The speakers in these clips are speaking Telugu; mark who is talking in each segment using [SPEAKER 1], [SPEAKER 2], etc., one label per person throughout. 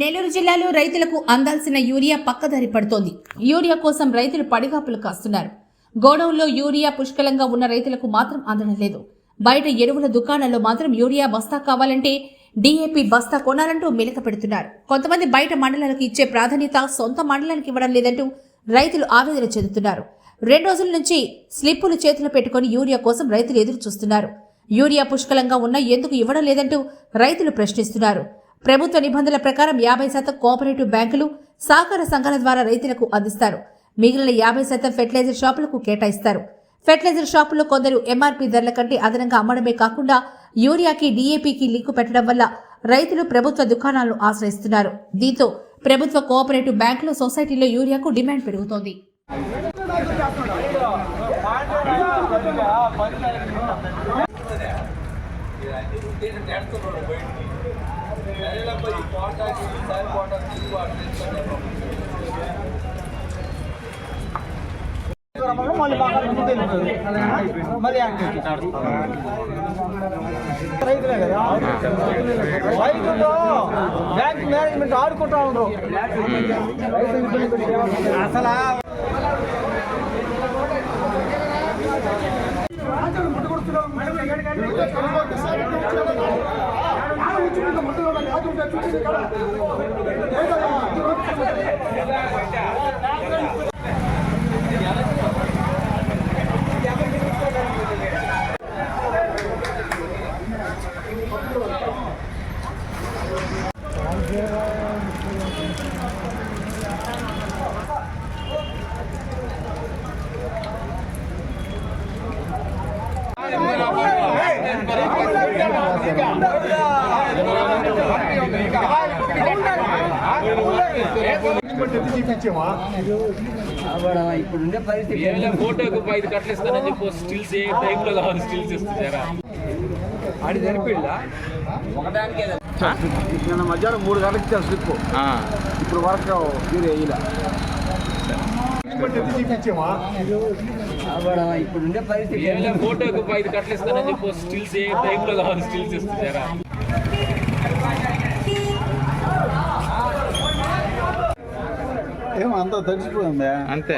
[SPEAKER 1] నెల్లూరు జిల్లాలో రైతులకు అందాల్సిన యూరియా పక్కదారి పడుతోంది. యూరియా కోసం రైతులు పడిగాపులు కాస్తున్నారు. గోడౌన్లో యూరియా పుష్కలంగా ఉన్న రైతులకు మాత్రం అందడం లేదు. బయట ఎరువుల దుకాణాల్లో మాత్రం యూరియా బస్తా కావాలంటే డీఏపీ బస్తా కొనాలంటూ మెలక పెడుతున్నారు. కొంతమంది బయట మండలాలకు ఇచ్చే ప్రాధాన్యత సొంత మండలానికి ఇవ్వడం లేదంటూ రైతులు ఆవేదన చెందుతున్నారు. రెండు రోజుల నుంచి స్లిప్పులు చేతిలో పెట్టుకుని యూరియా కోసం రైతులు ఎదురు చూస్తున్నారు యూరియా పుష్కలంగా ఉన్నా ఎందుకు ఇవ్వడం లేదంటూ రైతులు ప్రశ్నిస్తున్నారు. ప్రభుత్వ నిబంధనల ప్రకారం యాభై శాతం కోఆపరేటివ్ బ్యాంకులు సహకార సంఘాల ద్వారా రైతులకు అందిస్తారు. మిగిలిన యాభై శాతం ఫెర్టిలైజర్ షాపులకు కేటాయిస్తారు. ఫెర్టిలైజర్ షాపుల్లో కొందరు ఎంఆర్పీ ధరల కంటే అదనంగా అమ్మడమే కాకుండా యూరియాకి డీఏపీకి లింకు పెట్టడం వల్ల రైతులు ప్రభుత్వ దుకాణాలను ఆశ్రయిస్తున్నారు. దీంతో ప్రభుత్వ కోఆపరేటివ్ బ్యాంకులు సొసైటీలో యూరియాకు డిమాండ్ పెరుగుతోంది.
[SPEAKER 2] మళ్ళీ బాగా ముందుకు వెళ్ళిపోయారు. మళ్ళీ వెనక్కి వచ్చేసారు. రైతులే కదా బ్యాంక్ మేనేజ్మెంట్ ఆడుకుంటా ఉండరు అసలు
[SPEAKER 3] ఇప్పుడు ఇప్పుడుండే పరిస్థితి
[SPEAKER 4] ఏమైనా ఫోటోకి ఐదు కట్టలు ఇస్తానని చెప్పి స్టిల్స్ ఏ టైంలో కావాలి స్టిల్స్ ఇస్తారా
[SPEAKER 3] ఆడి సరిపోయిందా
[SPEAKER 4] ఒకదానికి
[SPEAKER 2] నిన్న మధ్యాహ్నం మూడు గంటలకు ఇచ్చారు స్లిప్ ఇప్పుడు వరకు ఇది వేయలే
[SPEAKER 3] ఇప్పుడు ఉండే పరిస్థితి
[SPEAKER 4] ఫోటోకు ఫోటోకి ఐదు కట్టలు ఇస్తానని చెప్పి స్టిల్స్ ఏ టైంలో కావాలి స్టిల్స్ ఇస్తారా
[SPEAKER 2] అంతా తడిసిపోయిందా.
[SPEAKER 4] అంతే.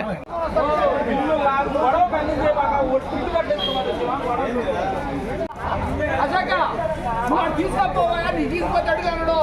[SPEAKER 2] తీసుకపోవాలి తీసుకొచ్చి అడిగాడు